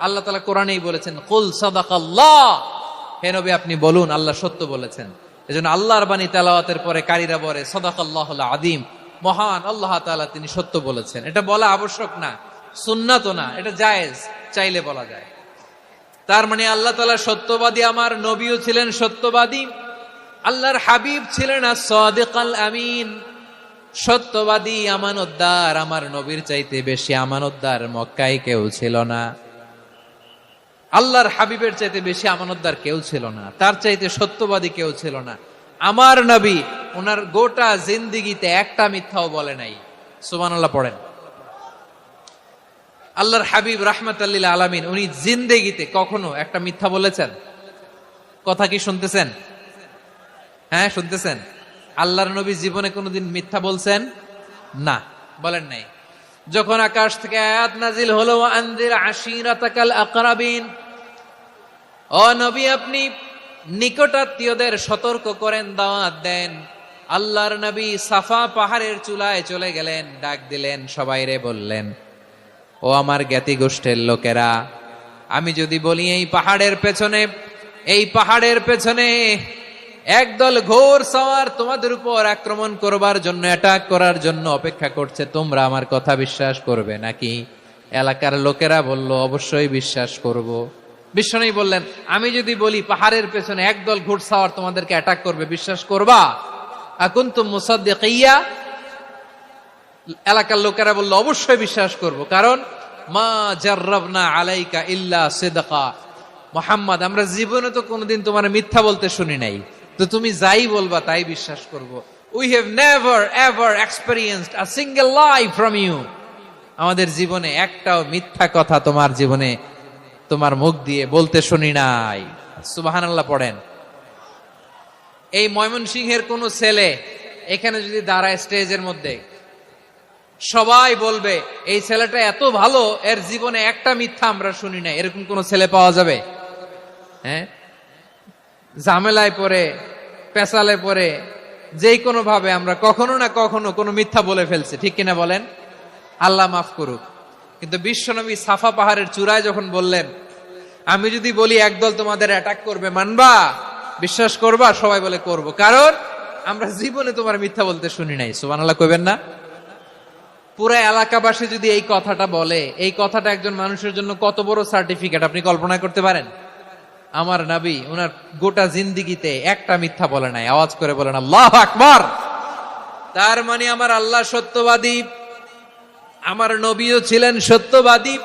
আল্লাহ তালা কোরআনেই বলেছেন, কুল সদাকাল্লাহ। হে নবী, আপনি বলুন, আল্লাহ সত্য বলেছেন। এজন্য আল্লাহর বাণী তেলাওয়াতের পরে কারীরা বলে, সদাকাল্লাহুল আদিম মহান আল্লাহ তাআলা তিনি সত্য বলেছেন। এটা বলা আবশ্যক না সুন্নাত না, এটা জায়েজ, চাইলে বলা যায়। তার মানে আল্লাহ তালা সত্যবাদী, আমার নবীও ছিলেন সত্যবাদী, আল্লাহর হাবিব ছিলেন আমিন। সত্যবাদী, আমানতদার, আমার নবীর চাইতে বেশি আমানতদার মক্কায় কেউ ছিল না। আল্লাহর হাবিবের চাইতে বেশি আমানতদার কেউ ছিল না। তার চাইতে সত্যবাদী কেউ ছিল না। আমার নবী, ওনার গোটা জিন্দিগিতে একটা মিথ্যাও বলে নাই। সুমান আল্লাহ পড়েন। আল্লাহর হাবিব রাহমত রাহমাত আলামিন, উনি জিন্দেগিতে কখনো একটা মিথ্যা বলেছেন? কথা কি শুনতেছেন? হ্যাঁ শুনতেছেন। আল্লাহর নবী জীবনে কোনোদিন মিথ্যা বলছেন? না, বলেন নাই। যখন আকাশ থেকে আয়াত নাজিল হলো আন্দির আশিরাতাকাল আকরাবিন ও নবী, আপনি নিকটাত্মীয়দের সতর্ক করেন, দাওয়াত দেন। আল্লাহর নবী সাফা পাহাড়ের চুলায় চলে গেলেন, ডাক দিলেন সবাইরে বললেন, ও আমার জ্ঞাতি গোষ্ঠের লোকেরা, আমি যদি বলি এই পাহাড়ের পেছনে, এই পাহাড়ের পেছনে একদল ঘোর সওয়ার তোমাদের উপর আক্রমণ করবার জন্য অ্যাটাক করার জন্য অপেক্ষা করছে। তোমরা আমার কথা বিশ্বাস করবে নাকি? এলাকার লোকেরা বলল, অবশ্যই বিশ্বাস করব। বিশ্বনবী বললেন, আমি যদি বলি পাহাড়ের পেছনে একদল ঘোর সওয়ার তোমাদেরকে অ্যাটাক করবে, বিশ্বাস করবা? এখন তো মুসাদ্দিকিয়া? এলাকার লোকেরা বলল, অবশ্যই বিশ্বাস করব, কারণ মা জার্রাবনা আলাইকা ইল্লা সিদকা। মোহাম্মদ, আমরা জীবনে তো কোনোদিন তোমার মিথ্যা বলতে শুনি নাই। তো তুমি যাই বলবা, তাই বিশ্বাস করব। We have never ever experienced a single life from you আমাদের জীবনে একটাও মিথ্যা কথা তোমার জীবনে, তোমার মুখ দিয়ে বলতে শুনি নাই। সুবাহানাল্লাহ পড়েন। এই ময়মনসিংহের কোন ছেলে এখানে যদি দাঁড়ায় স্টেজের মধ্যে, সবাই বলবে, এই ছেলেটা এত ভালো, এর জীবনে একটা মিথ্যা আমরা শুনি না এরকম কোন ছেলে পাওয়া যাবে? হ্যাঁ? ঝামেলায় পরে পেশালে পরে যেই কোনো ভাবে আমরা কখনো না কখনো কোনো মিথ্যা বলে ফেলছি, ঠিক কিনা বলেন? আল্লাহ মাফ করুক। কিন্তু বিশ্বনবী সাফা পাহাড়ের চূড়ায় যখন বললেন, আমি যদি বলি একদল তোমাদের অ্যাটাক করবে, মানবা? বিশ্বাস করবা? সবাই বলে করব। কারণ আমরা জীবনে তোমার মিথ্যা বলতে শুনি নাই। সুবান আল্লাহ কইবেন না? পুরো এলাকাবাসী যদি এই কথাটা বলে, এই কথাটা একজন মানুষের জন্য কত বড় সার্টিফিকেট আপনি কল্পনা করতে পারেন? আমার নাবি ওনার গোটা জিন্দিগিতে একটা মিথ্যা বলে নাই। আওয়াজ করে বলেন, আল্লাহ আকবর! তার মানে আমার আল্লাহ সত্যবাদী, আমার নবীও ছিলেন সত্যবাদী।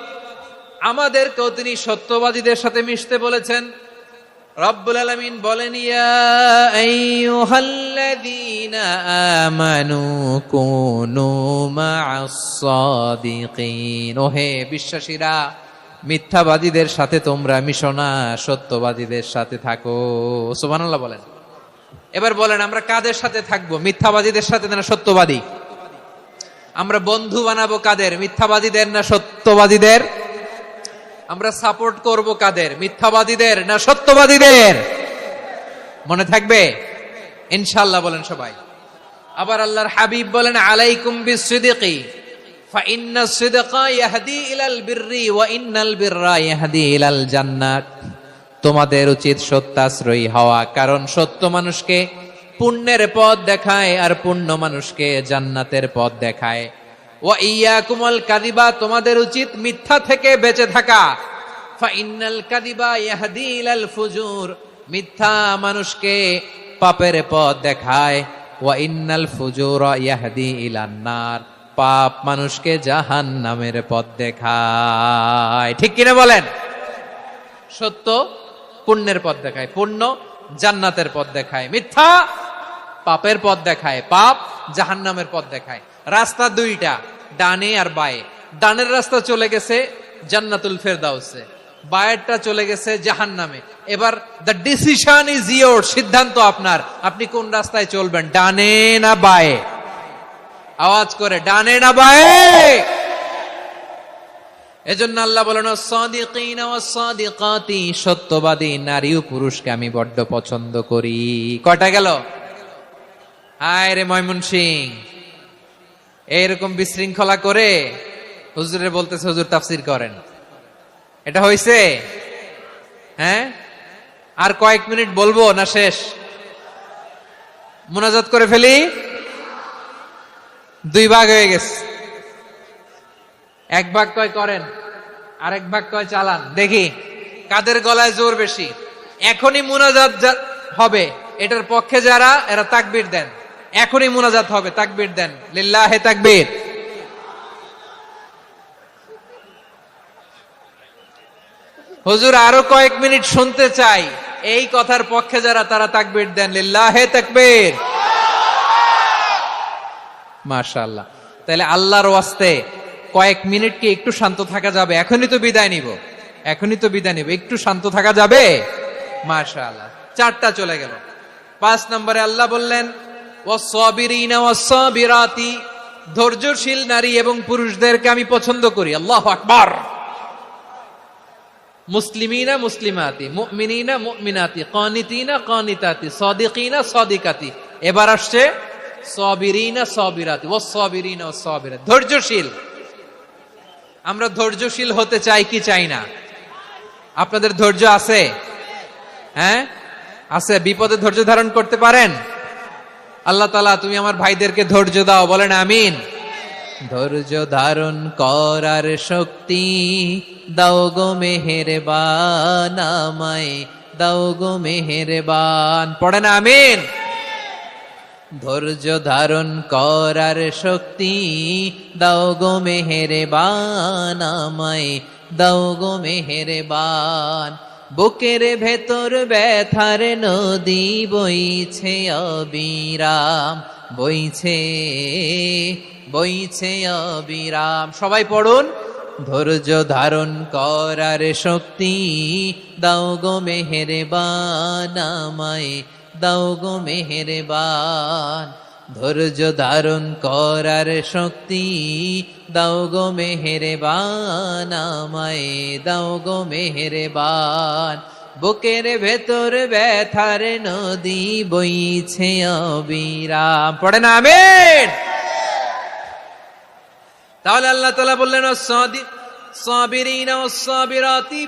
আমাদেরকেও তিনি সত্যবাদীদের সাথে মিশতে বলেছেন। রব্বুল আলামিন বলেন, ইয়া বিশ্বাসীরা মিথ্যাবাদীদের সাথে তোমরা মিশো না, সত্যবাদীদের সাথে থাকো। সুবহানাল্লাহ বলেন। এবার বলেন, আমরা কাদের সাথে থাকব? মিথ্যাবাদীদের সাথে না সত্যবাদী? আমরা বন্ধু বানাবো কাদের? মিথ্যাবাদীদের না সত্যবাদীদের? আমরা সাপোর্ট করব কাদের? মিথ্যাবাদীদের না সত্যবাদীদের? মনে থাকবে? ইনশাল্লাহ বলেন সবাই। আবার আল্লাহর হাবিব বলেন, আলাইকুম বিসিদিকি। ইয়াহদি ইলাল বিররি বিররা ইয়াহদি ইলাল জান্নাত। তোমাদের উচিত সত্যাশ্রয়ী হওয়া, কারণ সত্য মানুষকে পুণ্যের পথ দেখায় আর পুণ্য মানুষকে জান্নাতের পথ দেখায়। ও ইয়া কুমল কাদিবা তোমাদের উচিত মিথ্যা থেকে বেঁচে থাকা। ফাইনাল কাদিবা ইয়াহদি ইলাল ফুজুর, মিথ্যা মানুষকে পাপের পথ দেখায়। ফুজুর ইয়াহদি ইলান্নার পাপ মানুষকে জাহান নামের পথ দেখায়। ঠিক কিনা বলেন? সত্য, পুণ্যের পথ দেখায়। পুণ্য জান্নাতের পথ দেখায়। মিথ্যা পাপের পথ দেখায়। পাপ জাহান্নামের পথ দেখায়। রাস্তা দুইটা, ডানে আর বায়ে। ডানের রাস্তা চলে গেছে জান্নাতুল ফেরদাউসে। বায়েরটা চলে গেছে জাহান্নামে। এবার দ্য ডিসিশন ইজ ইয়োর সিদ্ধান্ত আপনার। আপনি কোন রাস্তায় চলবেন, ডানে না বায়ে? আওয়াজ করে, ডানে না বায়ে? এজন্য আল্লাহ বলেন সত্যবাদী নারী ও পুরুষকে আমি বড্ড পছন্দ করি। কয়টা গেল? হায় রে ময়মন সিং এইরকম বিশৃঙ্খলা করে হুজুরে বলতেছে, হুজুর তাফসির করেন। এটা হয়েছে হ্যাঁ? আর কয়েক মিনিট বলব না শেষ? মোনাজাত করে ফেলি? দুই ভাগ হয়ে গেছে। এক ভাগ কয় করেন, আরেক ভাগ কয় চালান। দেখি, কাদের গলায় জোর বেশি? এখনই মুনাজাত হবে, এটার পক্ষে যারা, এরা তাকবির দেন। এখনই মুনাজাত হবে, তাকবির দেন। লিল্লাহে তাকবির। হুজুর, আরও কয়েক মিনিট শুনতে চাই। এই কথার পক্ষে যারা, তারা তাকবির দেন। লিল্লাহে তাকবির। মাশাআল্লাহ। তাহলে আল্লাহর ওয়াস্তে কয়েক মিনিট কি একটু শান্ত থাকা যাবে? এখনই তো বিদায় নিব। এখনই তো বিদায় নিব। একটু শান্ত থাকা যাবে? মাশাআল্লাহ। চারটা চলে গেল। পাঁচ নম্বরে আল্লাহ বললেন ধৈর্যশীল নারী এবং পুরুষদেরকে আমি পছন্দ করি। আল্লাহু আকবার। মুসলিমিনা মুসলিমাতি, মুমিনিনা মুমিনাতি, কানিতিনা কানিতাতি, সাদিকিনা সাদিকাতি। এবার আসছে সবিরিনা সবিরাতি ও সবিরিনা ও সবিরা ধৈর্যশীল। আমরা ধৈর্যশীল হতে চাই কি চাই না? আপনাদের ধৈর্য আছে? হ্যাঁ? আছে। বিপদে ধৈর্য ধারণ করতে পারেন? আল্লাহ তালা তুমি আমার ভাইদেরকে ধৈর্য দাও, বলেন আমিন। ধৈর্য ধারণ করার শক্তি দাও গো মেহেরবান আমায়, দাও গো মেহেরবান। পড়েন আমিন। ধৈর্য ধারণ করার শক্তি দাও গো মেহেরবান আমায়, দাও গো মেহেরে বান বুকের ভেতর ব্যথার নদী বইছে অবিরাম, বইছে বইছে অবিরাম। সবাই পড়ুন। ধৈর্য ধারণ করার শক্তি দাও গো মেহেরবান আমায় দাও গো মেহেরবান, ধৈর্য ধারণ করার শক্তি। দাও গো মেহেরবান, আমায় দাও গো মেহেরবান। বুকের ভেতর ব্যথার নদী বইছে অবিরাম। পড়ে না, আমিন। তাহলে আল্লাহ তালা বললেন সাবিরিনা সাবিরাতি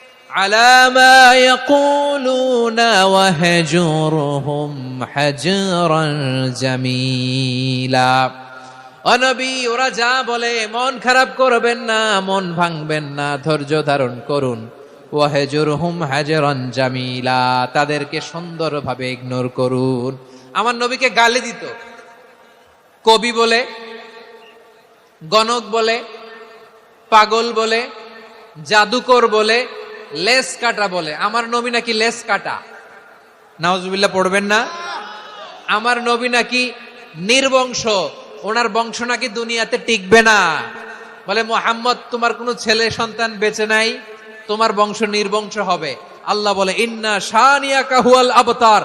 আলামা ইয়াকুলুনা ওয়াহজুরহুম হাজরান জামিলা অনবী ওরা যা বলে, মন খারাপ করবেন না, মন ভাঙবেন না, ধৈর্য ধারণ করুন। ওয়াহেজুরহুম হাজরান জামিলা, তাদেরকে সুন্দরভাবে ইগনোর করুন। আমার নবীকে গালি দিত। কবি বলে, গণক বলে, পাগল বলে, জাদুকর বলে লেস কাটা বলে। আমার নবী নাকি লেস কাটা? নাওজবিল্লা পড়বেন না? আমার নবী নাকি নির্বংশ। ওনার বংশ নাকি দুনিয়াতে টিকবে না। বলে, মোহাম্মদ, তোমার কোনো ছেলে সন্তান বেঁচে নাই, তোমার বংশ নির্বংশ হবে। আল্লাহ বলে, ইন্না কাহুয়াল আবতার।